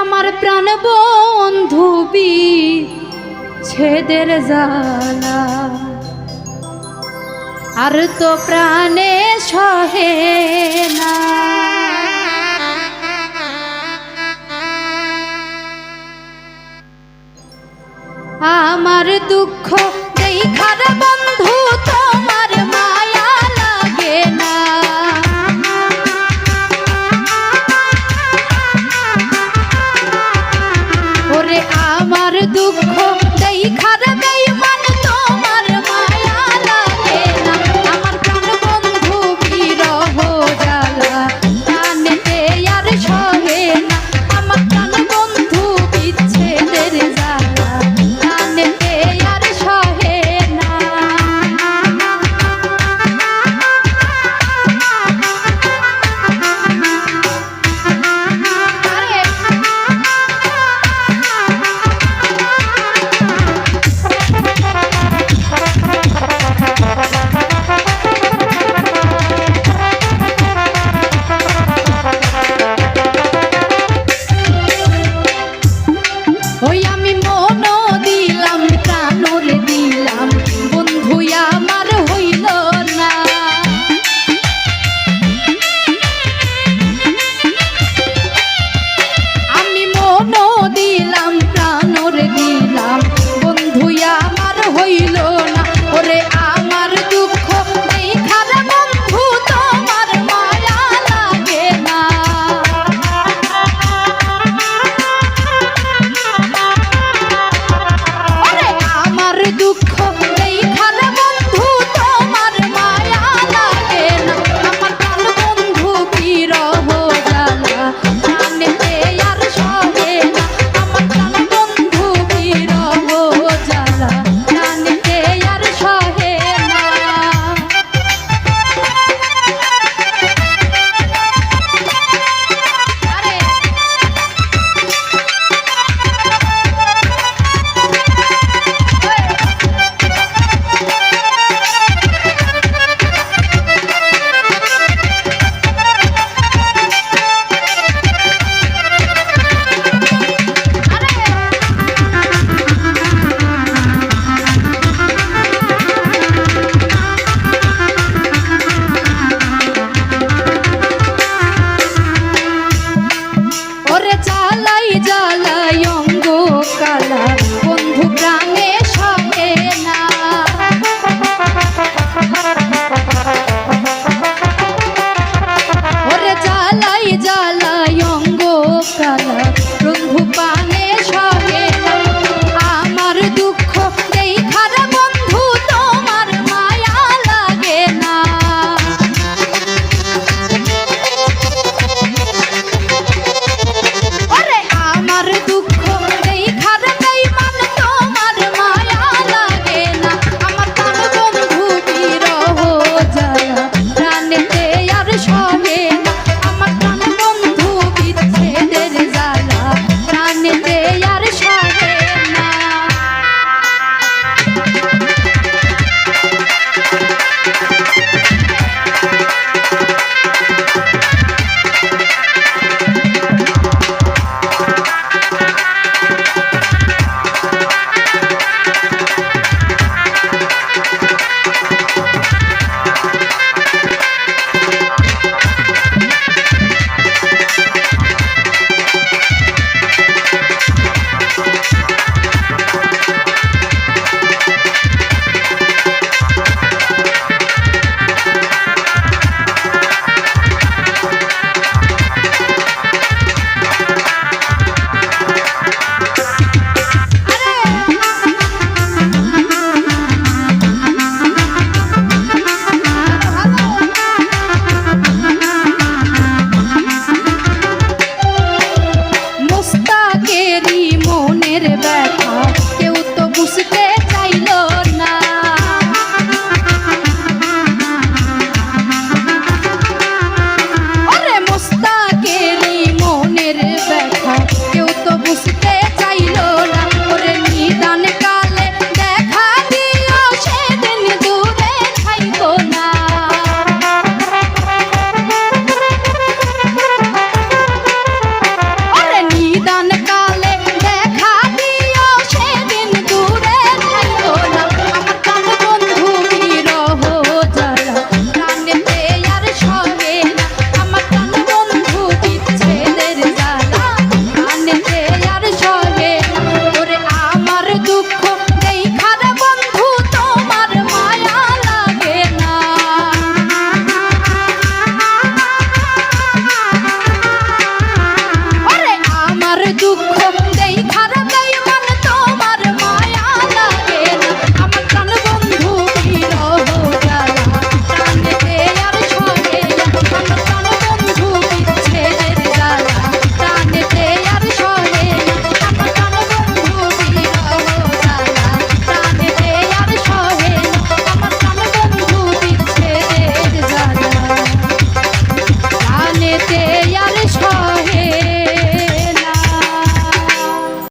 আমার প্রাণ বন্ধু ছেদের জালা আর তো প্রাণে সহে না। আমার দুঃখ জ্বালাই জ্বালা you